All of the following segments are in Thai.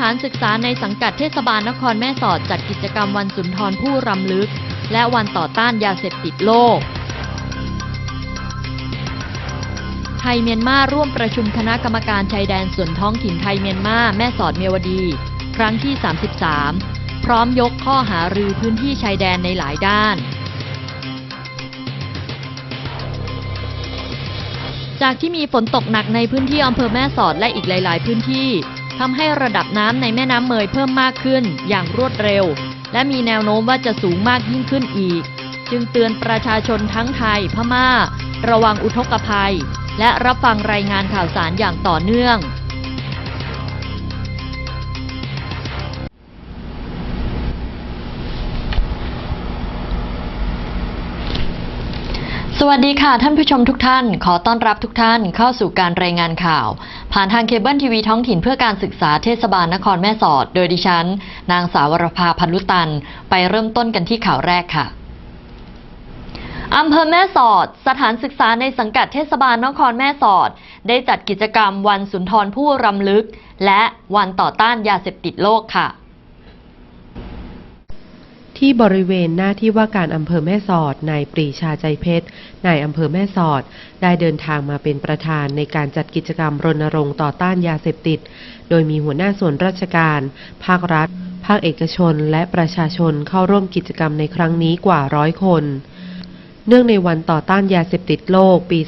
ถานศึกษาในสังกัดเทศบาลนครแม่สอดจัดกิจกรรมวันสุนทรผู้รำลึก และวันต่อต้านยาเสพติดโลก ไทยเมียนมาร่วมประชุมคณะกรรมการชายแดนส่วนท้องถิ่นไทยเมียนมาแม่สอดเมียวดี ครั้งที่ 33 พร้อมยกข้อหารือพื้นที่ชายแดนในหลายด้านจากที่มีฝนตกหนักในพื้นที่อำเภอแม่สอดและอีกหลาย ๆ พื้นที่ ทำให้ระดับน้ำในแม่น้ำเมยเพิ่มมากขึ้นอย่างรวดเร็ว และมีแนวโน้มว่าจะสูงมากยิ่งขึ้นอีก จึงเตือนประชาชนทั้งไทยพม่า ระวังอุทกภัย และรับฟังรายงานข่าวสารอย่างต่อเนื่อง สวัสดีค่ะท่านผู้ชมทุกท่าน ขอต้อนรับทุกท่านเข้าสู่การรายงานข่าว ผ่านทางเคเบิลทีวีท้องถิ่นเพื่อการศึกษาเทศบาลนครแม่สอด โดยดิฉัน นางสาวรภาพันลุตัน ไปเริ่มต้นกันที่ข่าวแรกค่ะอำเภอแม่สอด สถานศึกษาในสังกัดเทศบาลนครแม่สอด ได้จัดกิจกรรมวันสุนทรผู้รำลึก และวันต่อต้านยาเสพติดโลกค่ะ ที่บริเวณหน้าที่ว่าการอำเภอแม่สอด นายปรีชาใจเพชร นายอำเภอแม่สอด ได้เดินทางมาเป็นประธานในการจัดกิจกรรมรณรงค์ต่อต้านยาเสพติด โดยมีหัวหน้าส่วนราชการ ภาครัฐ ภาคเอกชน และประชาชนเข้าร่วมกิจกรรมในครั้งนี้กว่าร้อยคนเนื่องในวันต่อต้านยาเสพติดโลกปี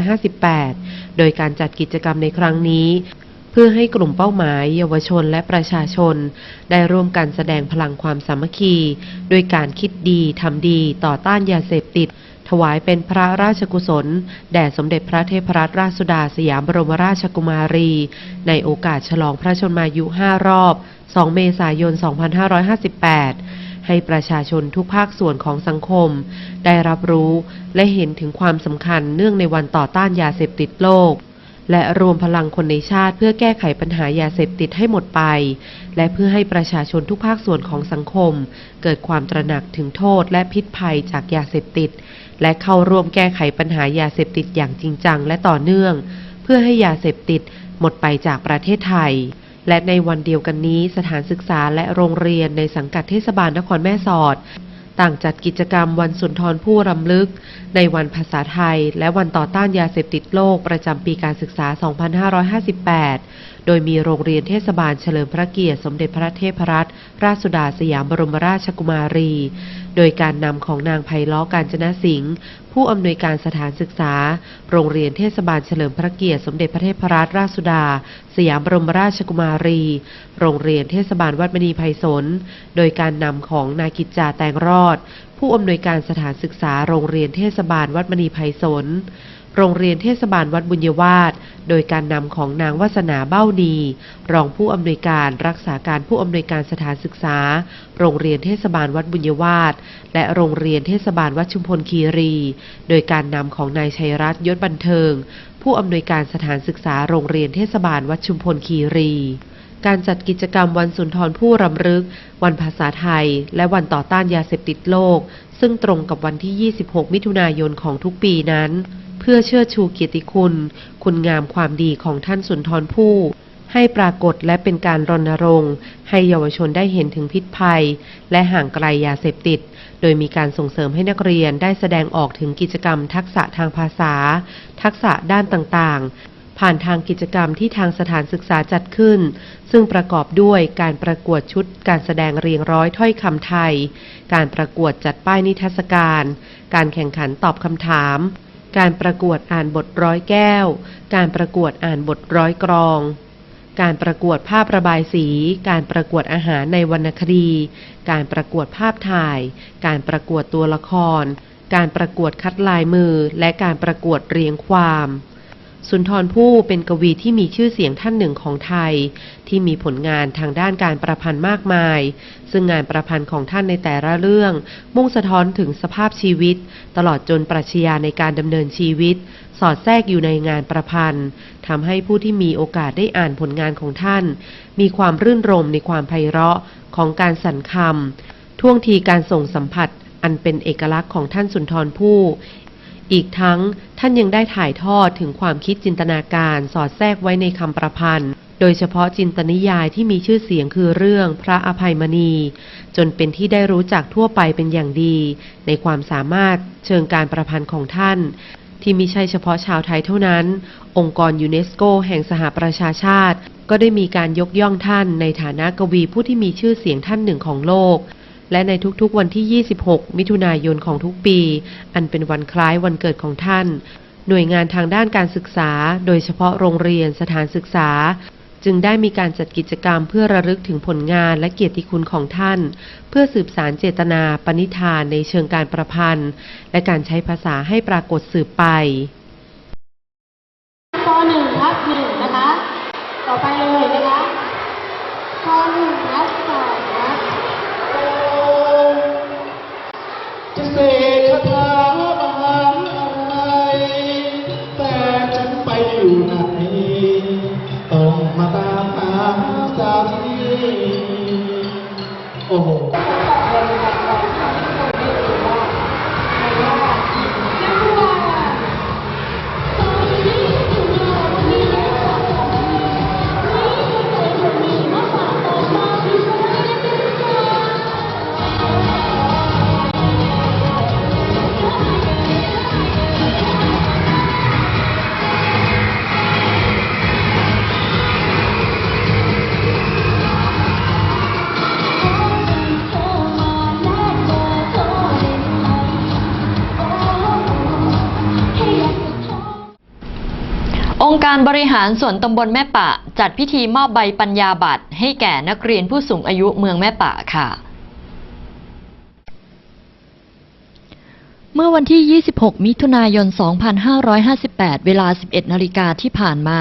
2558 โดยการจัดกิจกรรมในครั้งนี้ เพื่อให้กลุ่มเป้าหมาย เยาวชนและประชาชน ได้ร่วมกันแสดงพลังความสามัคคีด้วยการคิดดีทำดีต่อต้านยาเสพติด ถวายเป็นพระราชกุศล แด่สมเด็จพระเทพรัตนราชสุดาสยามบรมราชกุมารี ในโอกาสฉลองพระชนมายุ 5 รอบ 2 เมษายน 2558ให้ประชาชนทุกภาคส่วนของสังคม ได้รับรู้และเห็นถึงความสำคัญเนื่องในวันต่อต้านยาเสพติดโลก และรวมพลังคนในชาติเพื่อแก้ไขปัญหายาเสพติดให้หมดไป และเพื่อให้ประชาชนทุกภาคส่วนของสังคม เกิดความตระหนักถึงโทษและพิษภัยจากยาเสพติด และเข้าร่วมแก้ไขปัญหายาเสพติดอย่างจริงจังและต่อเนื่อง เพื่อให้ยาเสพติดหมดไปจากประเทศไทย และในวันเดียวกันนี้สถานศึกษาและโรงเรียนในสังกัดเทศบาลนครแม่สอด ต่างจัดกิจกรรมวันสุนทรผู้รำลึก ในวันภาษาไทย และวันต่อต้านยาเสพติดโลกประจำปีการศึกษา 2558 โดยมีโรงเรียนเทศบาลเฉลิมพระเกียรติสมเด็จพระเทพรัตนราชสุดาสยามบรมราชกุมารี โดยการนำของนางไพล้อการจนสิงห์ผู้อำนวยการสถานศึกษา โรงเรียนเทศบาลเฉลิมพระเกียรติสมเด็จพระเทพรัตนราชสุดา สยามบรมราชกุมารี โรงเรียนเทศบาลวัดมณีไพศาลโดยการนำของนายกิจจาแตงรอด ผู้อำนวยการสถานศึกษาโรงเรียนเทศบาลวัดมณีไพศาล โรงเรียนเทศบาลวัดบุญยวาสโดยการนำของนางวัสนาเบ้านีรองผู้อำนวยการรักษาการผู้อำนวยการสถานศึกษา โรงเรียนเทศบาลวัดบุญยวาสและโรงเรียนเทศบาลวัดชุมพลคีรี โดยการนำของนายชัยรัตน์ยศบันเทิง ผู้อำนวยการสถานศึกษาโรงเรียนเทศบาลวัดชุมพลคีรีการจัดกิจกรรมวันสุนทรผู้รำลึก วันภาษาไทย และวันต่อต้านยาเสพติดโลก ซึ่งตรงกับวันที่ 26 มิถุนายนของทุกปีนั้น เพื่อเชิดชูเกียรติคุณ คุณงามความดีของท่านสุนทรภู่ให้ปรากฏและเป็นการรณรงค์ ให้เยาวชนได้เห็นถึงพิษภัย และห่างไกลยาเสพติด โดยมีการส่งเสริมให้นักเรียนได้แสดงออกถึงกิจกรรมทักษะทางภาษา ทักษะด้านต่างๆ ผ่านทางกิจกรรมที่ทางสถานศึกษาจัดขึ้น ซึ่งประกอบด้วยการประกวดชุด การแสดงเรียงร้อยถ้อยคำไทย การประกวดจัดป้ายนิทรรศการ การแข่งขันตอบคำถาม การประกวดอ่านบทร้อยแก้ว การประกวดอ่านบทร้อยกรอง การประกวดภาพระบายสี การประกวดอาหารในวรรณคดี การประกวดภาพถ่าย การประกวดตัวละคร การประกวดคัดลายมือ และการประกวดเรียงความ สุนทรภู่เป็นกวีที่มีชื่อเสียงท่านหนึ่งของไทย ที่มีผลงานทางด้านการประพันธ์มากมาย ซึ่งงานประพันธ์ของท่านในแต่ละเรื่อง มุ่งสะท้อนถึงสภาพชีวิต ตลอดจนปรัชญาในการดำเนินชีวิต สอดแทรกอยู่ในงานประพันธ์ทำให้ผู้ที่มีโอกาสได้อ่านผลงานของท่าน มีความรื่นรมในความไพเราะของการสรรคำท่วงทีการส่งสัมผัสอันเป็นเอกลักษณ์ของท่านสุนทรภู่ อีกทั้งท่านยังได้ถ่ายทอดถึงความคิดจินตนาการสอดแทรกไว้ในคำประพันธ์ โดยเฉพาะจินตนิยายที่มีชื่อเสียงคือเรื่องพระอภัยมณี จนเป็นที่ได้รู้จักทั่วไปเป็นอย่างดี ในความสามารถเชิงการประพันธ์ของท่าน ที่มิใช่เฉพาะชาวไทยเท่านั้น องค์กรยูเนสโกแห่งสหประชาชาติ ก็ได้มีการยกย่องท่านในฐานะกวีผู้ที่มีชื่อเสียงท่านหนึ่งของโลก และในทุกๆวันที่ 26 มิถุนายนของทุกปี อันเป็นวันคล้ายวันเกิดของท่าน หน่วยงานทางด้านการศึกษา โดยเฉพาะโรงเรียนสถานศึกษา จึงได้มีการจัดกิจกรรมเพื่อระลึกถึงผลงานและเกียรติคุณของท่าน เพื่อสืบสารเจตนา ปณิธานในเชิงการประพันธ์ และการใช้ภาษาให้ปรากฏสืบไปปหนึ่งทับหนึ่งนะคะ ต่อไปเลยนะคะปหนึ่งทับสองนะ จ องค์การบริหารส่วนตำบลแม่ปะ จัดพิธีมอบใบปัญญาบัตรให้แก่นักเรียนผู้สูงอายุเมืองแม่ปะค่ะ เมื่อวันที่ 26 มิถุนายน 2558 เวลา 11 นาฬิกาที่ผ่านมา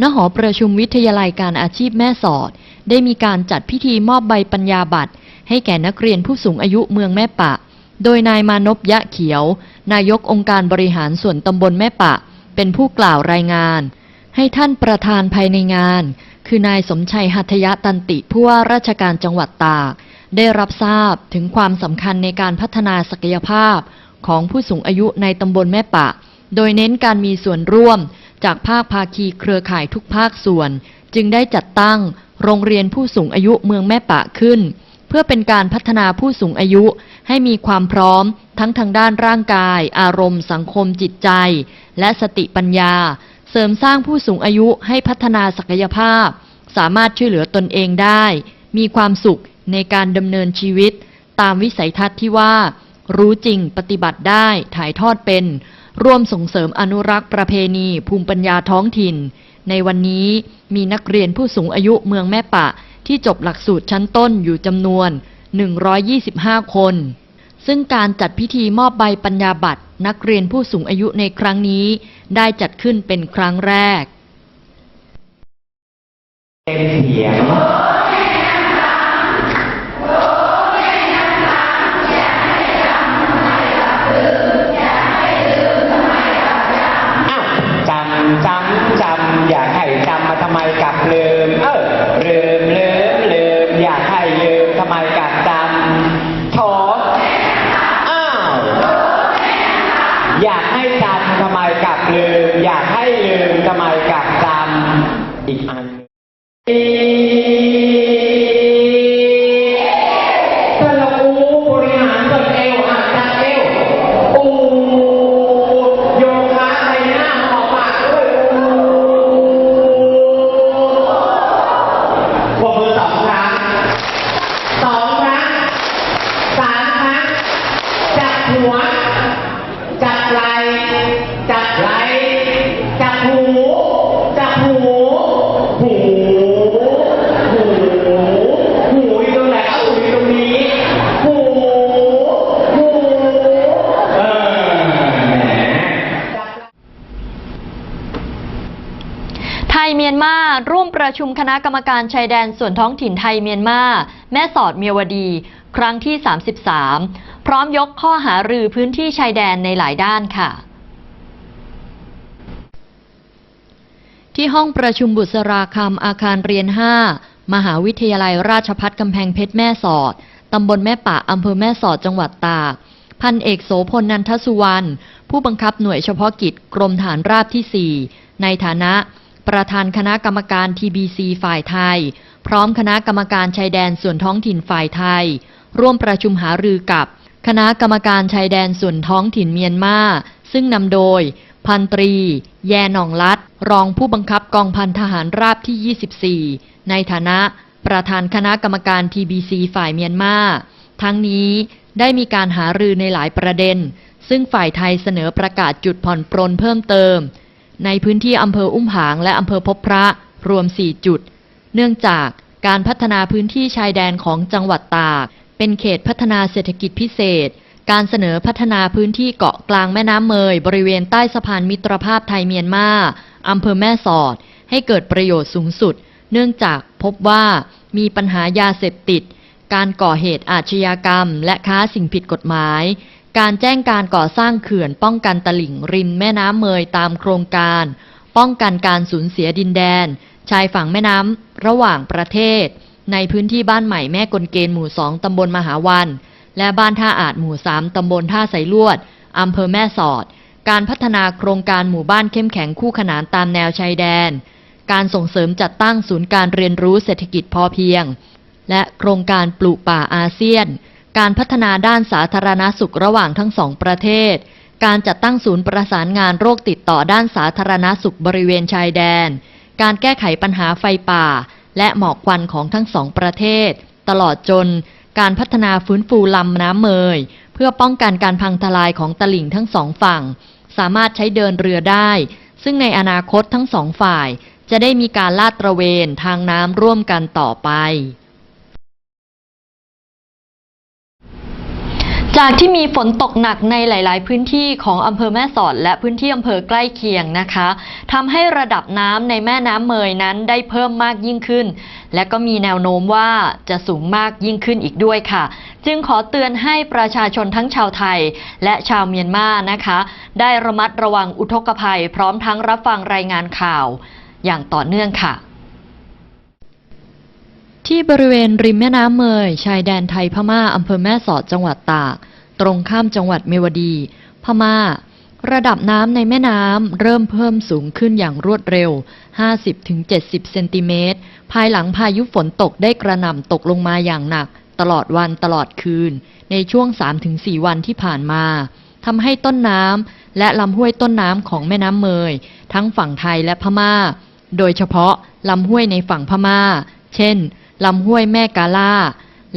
ณ หอประชุมวิทยาลัยการอาชีพแม่สอด ได้มีการจัดพิธีมอบใบปัญญาบัตรให้แก่นักเรียนผู้สูงอายุเมืองแม่ปะ โดยนายมานพยะเขียว นายกองค์การบริหารส่วนตำบลแม่ปะ เป็นผู้กล่าวรายงาน ให้ท่านประธานภายในงาน คือนายสมชัยหัตยะตันติผู้ว่าราชการจังหวัดตาก ได้รับทราบถึงความสำคัญในการพัฒนาศักยภาพของผู้สูงอายุในตำบลแม่ปะ โดยเน้นการมีส่วนร่วมจากภาคภาคีเครือข่ายทุกภาคส่วน จึงได้จัดตั้งโรงเรียนผู้สูงอายุเมืองแม่ปะขึ้น เพื่อเป็นการพัฒนาผู้สูงอายุให้มีความพร้อม ทั้งทางด้านร่างกาย อารมณ์ สังคมจิตใจ และสติปัญญา เสริมสร้างผู้สูงอายุให้พัฒนาศักยภาพ สามารถช่วยเหลือตนเองได้ มีความสุขในการดำเนินชีวิต ตามวิสัยทัศน์ที่ว่า รู้จริงปฏิบัติได้ถ่ายทอดเป็น ร่วมส่งเสริมอนุรักษ์ประเพณี ภูมิปัญญาท้องถิ่น ในวันนี้มีนักเรียนผู้สูงอายุเมืองแม่ปะ ที่จบหลักสูตรชั้นต้นอยู่จำนวน 125 คน ซึ่งการจัดพิธีมอบใบปัญญาบัตรนักเรียนผู้สูงอายุในครั้งนี้ ได้จัดขึ้นเป็นครั้งแรกเต็มเสียงจำจำจำอยากให้จำมาทำไมกลับลืม เออลืม ชุมคณะกรรมการชายแดนส่วนท้องถิ่นไทยเมียนมา แม่สอดเมียวดี ครั้งที่ 33 พร้อมยกข้อหารือพื้นที่ชายแดนในหลายด้านค่ะ ที่ห้องประชุมบุษราคำอาคารเรียน 5 มหาวิทยาลัยราชพัฒกำแพงเพชรแม่สอด ตำบลแม่ปะอำเภอแม่สอดจังหวัดตาก พันเอกโสพลนันทสุวรรณ ผู้บังคับหน่วยเฉพาะกิจกรมฐานราบที่ 4 ในฐานะ ประธานคณะกรรมการ TBC ฝ่ายไทย พร้อมคณะกรรมการชายแดนส่วนท้องถิ่นฝ่ายไทย ร่วมประชุมหารือกับ คณะกรรมการชายแดนส่วนท้องถิ่นเมียนมา ซึ่งนำโดย พันตรี แยนองลัด รองผู้บังคับกองพันทหารราบที่ 24 ในฐานะ ประธานคณะกรรมการ TBC ฝ่ายเมียนมา ทั้งนี้ได้มีการหารือในหลายประเด็น ซึ่งฝ่ายไทยเสนอประกาศจุดผ่อนปรนเพิ่มเติม ในพื้นที่อำเภออุ้มผางและอำเภอพบพระรวม 4 จุด เนื่องจากการพัฒนาพื้นที่ชายแดนของจังหวัดตาก เป็นเขตพัฒนาเศรษฐกิจพิเศษ การเสนอพัฒนาพื้นที่เกาะกลางแม่น้ำเมย บริเวณใต้สะพานมิตรภาพไทยเมียนมาอำเภอแม่สอด ให้เกิดประโยชน์สูงสุด เนื่องจากพบว่ามีปัญหายาเสพติด การก่อเหตุอาชญากรรม และค้าสิ่งผิดกฎหมาย การแจ้งการก่อสร้างเขื่อนป้องกันตลิ่งริมแม่น้ำเมยตามโครงการ ป้องกันการสูญเสียดินแดน ชายฝั่งแม่น้ำระหว่างประเทศ ในพื้นที่บ้านใหม่แม่กลเกณฑ์หมู่สองตำบลมหาวัน และบ้านท่าอาจหมู่สามตำบลท่าไสลวดอำเภอแม่สอด การพัฒนาโครงการหมู่บ้านเข้มแข็งคู่ขนานตามแนวชายแดน การส่งเสริมจัดตั้งศูนย์การเรียนรู้เศรษฐกิจพอเพียง และโครงการปลูกป่าอาเซียน การพัฒนาด้านสาธารณสุขระหว่างทั้งสองประเทศ การจัดตั้งศูนย์ประสานงานโรคติดต่อด้านสาธารณสุขบริเวณชายแดน การแก้ไขปัญหาไฟป่า และหมอกควันของทั้งสองประเทศ ตลอดจน การพัฒนาฟื้นฟูลำน้ำเมย เพื่อป้องกันการพังทลายของตลิ่งทั้งสองฝั่ง สามารถใช้เดินเรือได้ ซึ่งในอนาคตทั้งสองฝ่าย จะได้มีการลาดตระเวนทางน้ำร่วมกันต่อไป จากที่มีฝนตกหนักในหลาย ๆ พื้นที่ของอำเภอแม่สอดและพื้นที่อำเภอใกล้เคียงนะคะทำให้ระดับน้ำในแม่น้ำเมยนั้นได้เพิ่มมากยิ่งขึ้น และก็มีแนวโน้มว่าจะสูงมากยิ่งขึ้นอีกด้วยค่ะ จึงขอเตือนให้ประชาชนทั้งชาวไทย และชาวเมียนมานะคะ ได้ระมัดระวังอุทกภัย พร้อมทั้งรับฟังรายงานข่าว อย่างต่อเนื่องค่ะ ที่บริเวณริมแม่น้ำเมย ชายแดนไทยพม่าอำเภอแม่สอดจังหวัดตาก ตรงข้ามจังหวัดเมวดี พม่า ระดับน้ำในแม่น้ำเริ่มเพิ่มสูงขึ้นอย่างรวดเร็ว 50-70 เซนติเมตร ภายหลังพายุฝนตกได้กระหน่ำตกลงมาอย่างหนัก ตลอดวันตลอดคืน ในช่วง 3-4 วันที่ผ่านมาทำให้ต้นน้ำและลำห้วยต้นน้ำของแม่น้ำเมย ทั้งฝั่งไทยและพม่า โดยเฉพาะลำห้วยในฝั่งพม่า เช่น ลำห้วยแม่กาล่า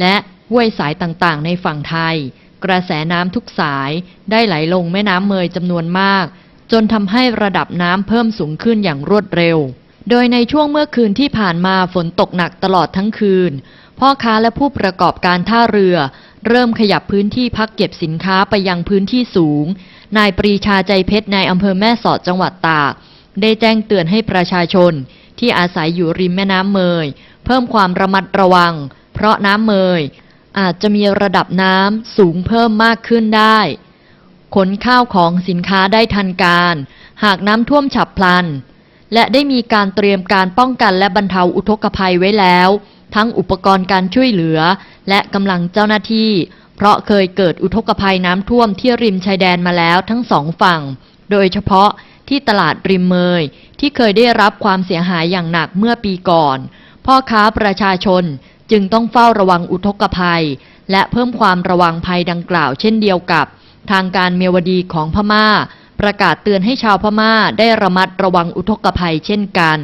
และห้วยสายต่างๆ ในฝั่งไทย กระแสน้ำทุกสายได้ไหลลงแม่น้ำเมยจำนวนมาก จนทำให้ระดับน้ำเพิ่มสูงขึ้นอย่างรวดเร็ว โดยในช่วงเมื่อคืนที่ผ่านมาฝนตกหนักตลอดทั้งคืน พ่อค้าและผู้ประกอบการท่าเรือ เริ่มขยับพื้นที่พักเก็บสินค้าไปยังพื้นที่สูง นายปรีชาใจเพชรในอำเภอแม่สอดจังหวัดตากได้แจ้งเตือนให้ประชาชนที่อาศัยอยู่ริมแม่น้ำเมย เพิ่มความระมัดระวัง เพราะน้ำเมย อาจจะมีระดับน้ำสูงเพิ่มมากขึ้นได้ ขนข้าวของสินค้าได้ทันการ หากน้ำท่วมฉับพลัน และได้มีการเตรียมการป้องกันและบรรเทาอุทกภัยไว้แล้ว ทั้งอุปกรณ์การช่วยเหลือ และกำลังเจ้าหน้าที่ เพราะเคยเกิดอุทกภัยน้ำท่วมที่ริมชายแดนมาแล้วทั้งสองฝั่ง โดยเฉพาะที่ตลาดริมเมยที่เคยได้รับความเสียหายอย่างหนักเมื่อปีก่อน พ่อค้าประชาชนจึงต้องเฝ้าระวังอุทกภัย และเพิ่มความระวังภัยดังกล่าวเช่นเดียวกับ ทางการเมียวดีของพม่า ประกาศเตือนให้ชาวพม่าได้ระมัดระวังอุทกภัยเช่นกัน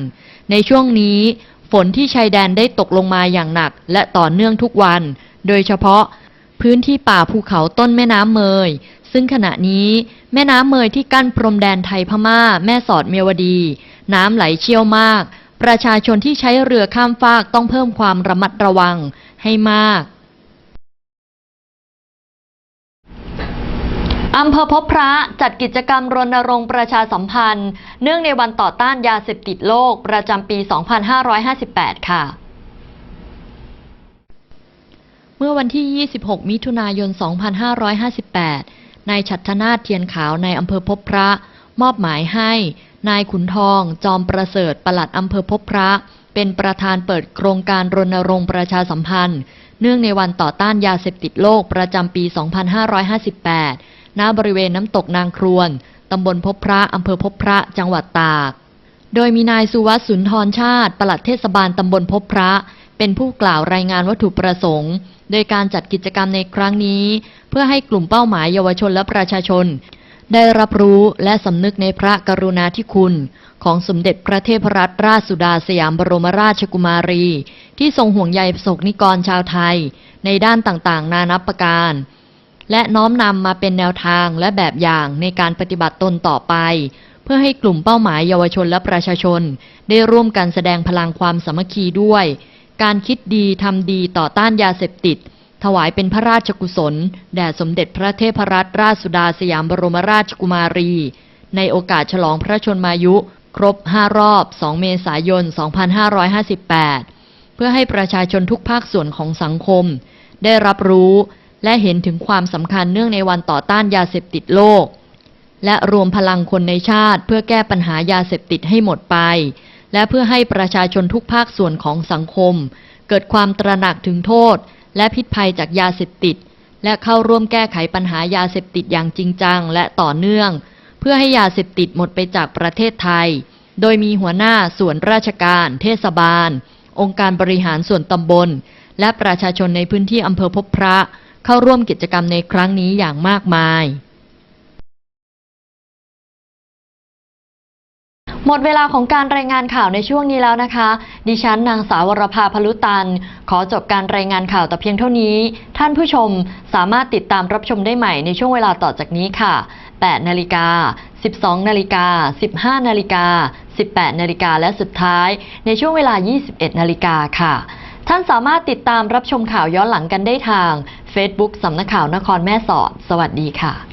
ในช่วงนี้ฝนที่ชายแดนได้ตกลงมาอย่างหนัก และต่อเนื่องทุกวัน โดยเฉพาะพื้นที่ป่าภูเขาต้นแม่น้ำเมย ซึ่งขณะนี้แม่น้ำเมยที่กั้นพรมแดนไทยพม่า แม่สอดเมียวดี น้ำไหลเชี่ยวมาก ประชาชนที่ใช้เรือข้ามฟากต้องเพิ่มความระมัดระวังให้มากอำเภอพบพระจัดกิจกรรมรณรงค์ประชาสัมพันธ์ เนื่องในวันต่อต้านยาเสพติดโลกประจำปี 2558 ค่ะ เมื่อวันที่ 26 มิถุนายน 2558 นายฉัตนาเทียนขาวในอำเภอพบพระ มอบหมายให้ นายขุนทอง จอมประเสริฐปลัดอำเภอพบพระ เป็นประธานเปิดโครงการรณรงค์ประชาสัมพันธ์ เนื่องในวันต่อต้านยาเสพติดโลกประจำปี 2558 ณ บริเวณน้ำตกนางครวน ตำบลพบพระอำเภอพบพระจังหวัดตาก โดยมีนายสุวัสดิ์สุนทรชาติ ปลัดเทศบาลตำบลพบพระเป็นผู้กล่าวรายงานวัตถุประสงค์ โดยการจัดกิจกรรมในครั้งนี้ เพื่อให้กลุ่มเป้าหมายเยาวชนและประชาชน ได้รับรู้และสำนึกในพระกรุณาธิคุณ ของสมเด็จพระเทพรัตนราชสุดาสยามบรมราชกุมารี ที่ทรงห่วงใยประสบนิกรชาวไทย ในด้านต่างๆ นานับประการ และน้อมนำมาเป็นแนวทางและแบบอย่างในการปฏิบัติตนต่อไป เพื่อให้กลุ่มเป้าหมายเยาวชนและประชาชน ได้ร่วมกันแสดงพลังความสามัคคีด้วย การคิดดีทำดีต่อต้านยาเสพติด ถวายเป็นพระราชกุศล แด่สมเด็จพระเทพรัตนราชสุดาสยามบรมราชกุมารี ในโอกาสฉลองพระชนมายุ ครบ 5 รอบ 2 เมษายน 2558 เพื่อให้ประชาชนทุกภาคส่วนของสังคม ได้รับรู้และเห็นถึงความสำคัญเนื่องในวันต่อต้านยาเสพติดโลก และรวมพลังคนในชาติเพื่อแก้ปัญหายาเสพติดให้หมดไป และเพื่อให้ประชาชนทุกภาคส่วนของสังคม เกิดความตระหนักถึงโทษ และพิษภัยจากยาเสพติด และเข้าร่วมแก้ไขปัญหายาเสพติดอย่างจริงจังและต่อเนื่อง เพื่อให้ยาเสพติดหมดไปจากประเทศไทย โดยมีหัวหน้าส่วนราชการ เทศบาล องค์การบริหารส่วนตำบล และประชาชนในพื้นที่อำเภอพบพระ เข้าร่วมกิจกรรมในครั้งนี้อย่างมากมาย หมดเวลาของการรายงานข่าวในช่วงนี้แล้วนะคะ ดิฉันนางสาววรภาพลุตัน ขอจบการรายงานข่าวแต่เพียงเท่านี้ ท่านผู้ชมสามารถติดตามรับชมได้ใหม่ในช่วงเวลาต่อจากนี้ค่ะ 8 นาฬิกา 12 นาฬิกา 15 นาฬิกา 18 นาฬิกาและสุดท้าย ในช่วงเวลา 21 นาฬิกาค่ะ ท่านสามารถติดตามรับชมข่าวย้อนหลังกันได้ทาง Facebook สำนักข่าวนครแม่สอด สวัสดีค่ะ